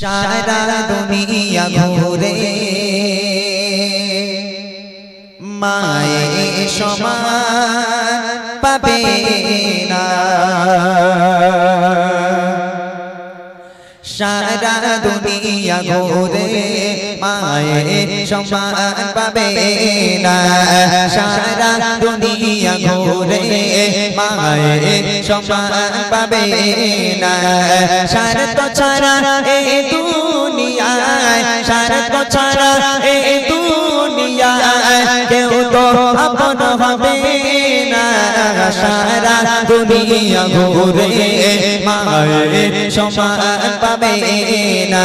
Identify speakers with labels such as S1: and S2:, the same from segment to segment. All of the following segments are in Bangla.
S1: সারা দুনিয়া ঘুরে। মায়ে সমান পাবে না। সারা দুনিয়া ঘুরে মায়ে সমান পাবে না। সারা দুনিয়া ঘুরে মায়ে সমান পাবে না। সারা তো ছাড়া এই দুনিয়ায় সারা দুনিয়া ঘুরে মায়ের সমান পাবে না।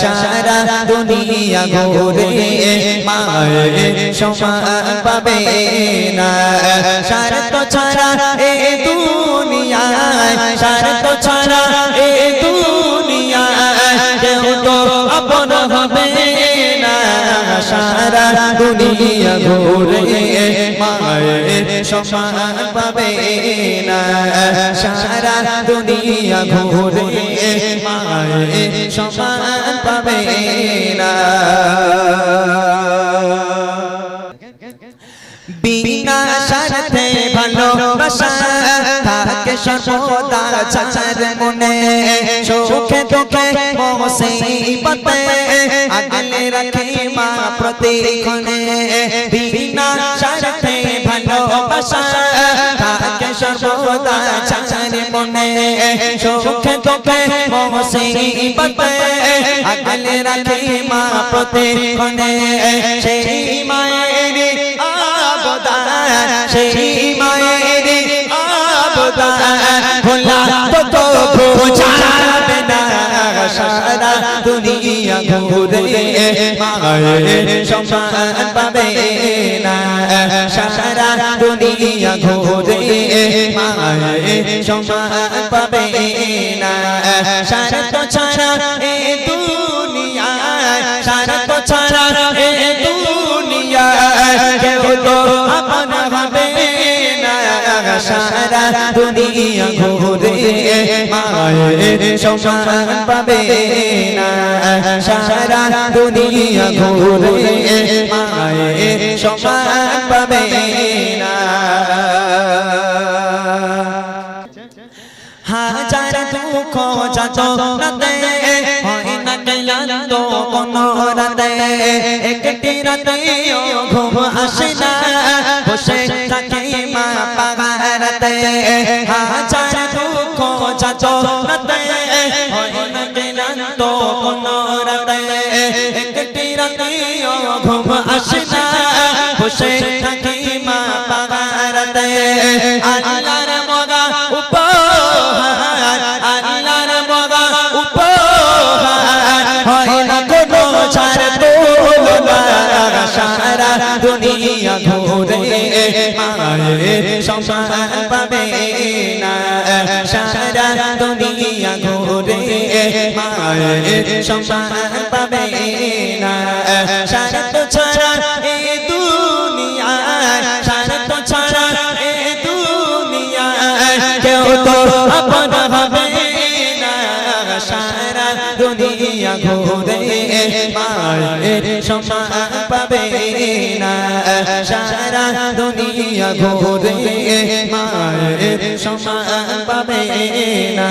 S1: সারা দুনিয়া ঘুরে মায়ের সমান পাবে না। সারা তো ছাড়া এ দুনিয়ায় সারা তো ছাড়া এ দুনিয়ায় কেউ তো আপন হবে না। সারা দুনিয়া ঘুরে মায়ের সমান পাবে না। সারা দুনিয়া ঘুরে মায়ের সমান পাবে না। বিনা স্বার্থে ভালোবাসা থাকে সর্বদা চাচার মনে। সুখে দুঃখে মুসিবতে আগলে রাখে মা প্রতিক্ষণে। বিনা সর্বদা চাচার মনে, সুখে দুঃখে মুসিবতে আগলে রাখে মা প্রতি প্রতিক্ষণে, সেই মায়ের আবদান, সেই মায়ের আবদান, ভোলা তো বোঝাবে না সারা দুনিয়া ঘুরে, মায়ের সমান পাবে না, সারা দুনিয়া ঘুরে। মায়ের সমান পাবে না। সারা তো ছাড়া এ দুনিয়ায় সারা তো ছাড়া এ দুনিয়ায় কেউ তো আপন হবে না। সারা দুনিয়া ঘুরে মায়ের সমান পাবে না। সারা দুনিয়া ঘুরে মায়ের সমান রাতে হয় না ক্লান্ত কোন রাতে একটি রাতে ঘুম আসে না বসে থাকে মা পাগারাতে রাতে একটি মায়ের সমান পাবে না। সারা দুনিয়া ঘুরে মায়ের সমান পাবে সমান পাবে না। সারা দুনিয়া ঘুরে মায়ের সমান পাবে না।